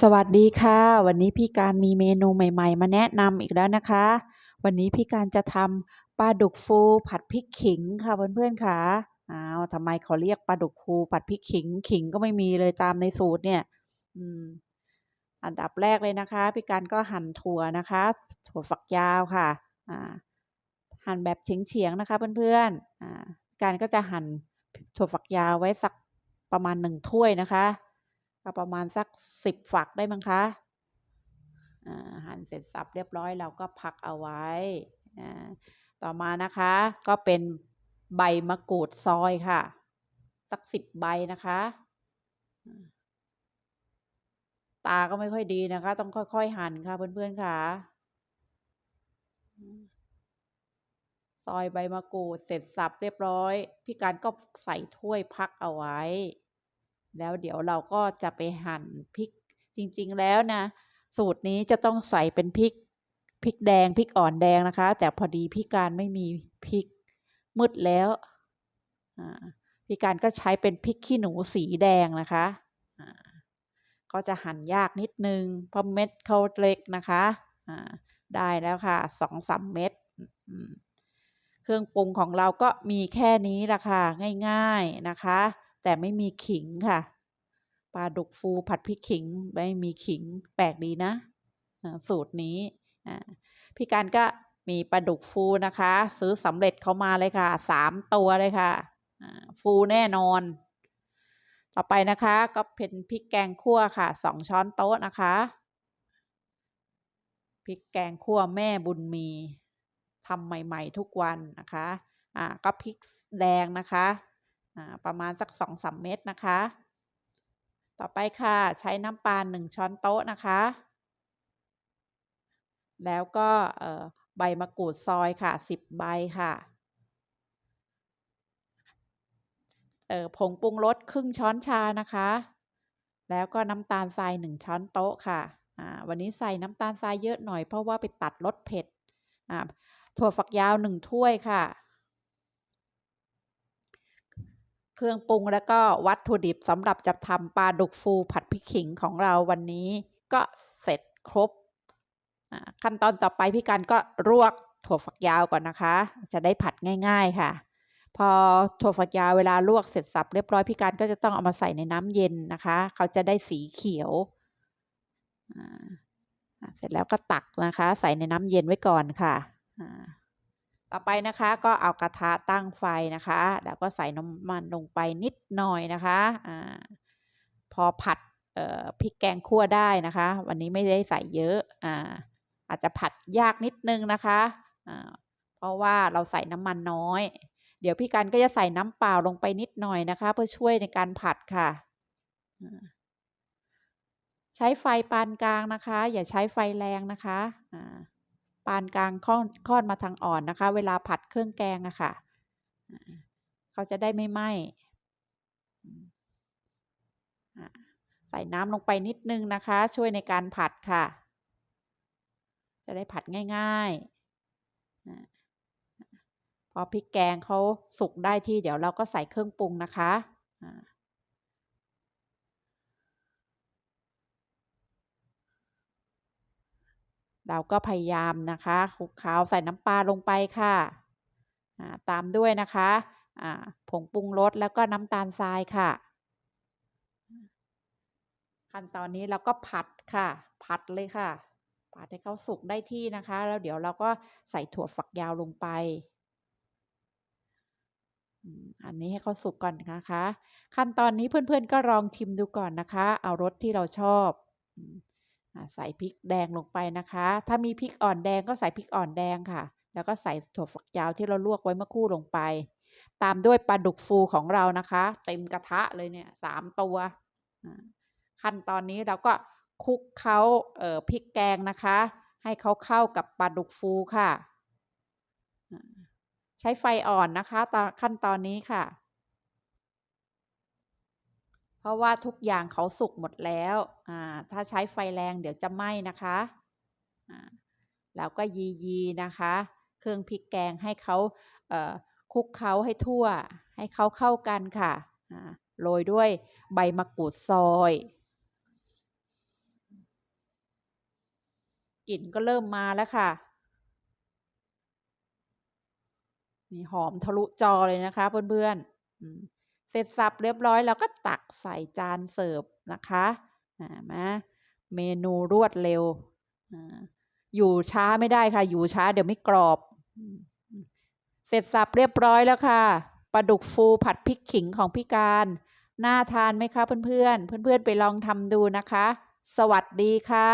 สวัสดีค่ะ วันนี้พี่การมีเมนูใหม่ ๆ มาแนะนำอีกแล้วนะคะ วันนี้พี่การจะทำปลาดุกฟูผัดพริกขิงค่ะเพื่อนๆค่ะอ้าวทำไมเขาเรียกปลาดุกฟูผัดพริกขิงขิงก็ไม่มีเลยตามในสูตรเนี่ยอันดับแรกเลยนะคะ พี่การก็หั่นถั่วนะคะ ถั่วฝักยาวค่ะหั่นแบบเฉียงๆนะคะเพื่อนๆการก็จะหั่นถั่วฝักยาวไว้สักประมาณหนึ่งถ้วยนะคะ ก็ประมาณสักสิบฝักได้มั้งคะอ่าหั่นเสร็จสับเรียบร้อยเราก็พักเอาไว้ต่อมานะคะก็เป็นใบมะกรูดซอยค่ะ สักสิบใบนะคะ ตาก็ไม่ค่อยดีนะคะ ต้องค่อย ๆ หั่นค่ะ เพื่อนๆค่ะ ซอยใบมะกรูดเสร็จสับเรียบร้อย พี่การก็ใส่ถ้วยพักเอาไว้ แล้วเดี๋ยวเราก็จะไปหั่นพริก จริงๆแล้วนะ สูตรนี้จะต้องใส่เป็นพริกพริกแดงพริกอ่อนแดงนะคะ แต่พอดีพี่การไม่มีพริกมืดแล้วพี่การก็ใช้เป็นพริกขี้หนูสีแดงนะคะก็จะหั่นยากนิดนึงเพราะเม็ดเขาเล็กนะคะได้แล้วค่ะสองสามเม็ดเครื่องปรุงของเราก็มีแค่นี้ละค่ะง่าย ๆนะคะ แต่ไม่มีขิงค่ะปลาดุกฟูผัดพริกขิงไม่มีขิงแปลกดีนะ สูตรนี้พี่การก็มีปลาดุกฟูนะคะ ซื้อสำเร็จเขามาเลยค่ะสามตัวเลยค่ะฟูแน่นอน ต่อไปนะคะก็เป็นพริกแกงคั่วค่ะสองช้อนโต๊ะนะคะพริกแกงคั่วแม่บุญมีทำใหม่ ๆ ทุกวันนะคะ อ่าก็พริกแดงนะคะ ประมาณสักสองสามเม็ดนะคะ ต่อไปค่ะใช้น้ำปลาหนึ่งช้อนโต๊ะนะคะ แล้วก็ใบมะกรูดซอยค่ะสิบใบค่ะผงปรุงรสครึ่งช้อนชานะคะ แล้วก็น้ำตาลทรายหนึ่งช้อนโต๊ะค่ะวันนี้ใส่น้ำตาลทรายเยอะหน่อยเพราะว่าไปตัดรสเผ็ดถั่วฝักยาวหนึ่งถ้วยค่ะ เครื่องปรุงแล้วก็วัตถุดิบสำหรับจะทำปลาดุกฟูผัดพริกขิงของเราวันนี้ก็เสร็จครบ ขั้นตอนต่อไปพี่กันก็รวกถั่วฝักยาวก่อนนะคะ จะได้ผัดง่าย ๆค่ะ พอถั่วฝักยาวเวลาลวกเสร็จสับเรียบร้อยพี่การก็จะต้องเอามาใส่ในน้ำเย็นนะคะ เขาจะได้สีเขียวเสร็จแล้วก็ตักนะคะ ใส่ในน้ำเย็นไว้ก่อนค่ะ ต่อไปนะคะก็เอากระทะตั้งไฟนะคะ แล้วก็ใส่น้ำมันลงไปนิดหน่อยนะคะอพอผัดพริกแกงคั่วได้นะคะ วันนี้ไม่ได้ใส่เยอะอาอาจจะผัดยากนิดนึงนะคะเพราะว่าเราใส่น้ำมันน้อย เดี๋ยวพี่กันก็จะใส่น้ำเปล่าลงไปนิดหน่อยนะคะ เพื่อช่วยในการผัดค่ะ ใช้ไฟปานกลางนะคะ อย่าใช้ไฟแรงนะคะ ปานกลางค่อนค่อนมาทางอ่อนนะคะ เวลาผัดเครื่องแกงอะค่ะเขาจะได้ไม่ไหม้ใส่น้ำลงไปนิดนึงนะคะ ช่วยในการผัดค่ะ จะได้ผัดง่ายๆพอพริกแกงเขาสุกได้ที่เดี๋ยวเราก็ใส่เครื่องปรุงนะคะ เราก็พยายามนะคะคลุกเคล้าใส่น้ำปลาลงไปค่ะตามด้วยนะคะผงปรุงรสแล้วก็น้ำตาลทรายค่ะ ขั้นตอนนี้เราก็ผัดค่ะ ผัดเลยค่ะ ผัดให้เขาสุกได้ที่นะคะ แล้วเดี๋ยวเราก็ใส่ถั่วฝักยาวลงไปอันนี้ให้เขาสุกก่อนนะคะ ขั้นตอนนี้เพื่อนๆก็ลองชิมดูก่อนนะคะ เอารสที่เราชอบ ใส่พริกแดงลงไปนะคะ ถ้ามีพริกอ่อนแดงก็ใส่พริกอ่อนแดงค่ะ แล้วก็ใส่ถั่วฝักยาวที่เราลวกไว้เมื่อคู่ลงไป ตามด้วยปลาดุกฟูของเรานะคะ เต็มกระทะเลยเนี่ยสามตัวขั้นตอนนี้เราก็คลุกเขาเอ่อพริกแกงนะคะ ให้เขาเข้ากับปลาดุกฟูค่ะ ใช้ไฟอ่อนนะคะตอนขั้นตอนนี้ค่ะ เพราะว่าทุกอย่างเขาสุกหมดแล้วอ่าถ้าใช้ไฟแรงเดี๋ยวจะไหม้นะคะอ่าแล้วก็ยียีนะคะ เครื่องพริกแกงให้เขาเอ่อคลุกเคล้าให้ทั่ว ให้เขาเข้ากันค่ะอ่าโรยด้วยใบมะกรูดซอยกลิ่นก็เริ่มมาแล้วค่ะนี่หอมทะลุจอเลยนะคะเพื่อนๆอืม เสร็จสับเรียบร้อยแล้วก็ตักใส่จานเสิร์ฟนะคะมาเมนูรวดเร็ว อยู่ช้าไม่ได้ค่ะ อยู่ช้าเดี๋ยวไม่กรอบ เสร็จสับเรียบร้อยแล้วค่ะปลาดุกฟูผัดพริกขิงของพี่การน่าทานไหมคะเพื่อนๆ เพื่อนๆ ไปลองทำดูนะคะ สวัสดีค่ะ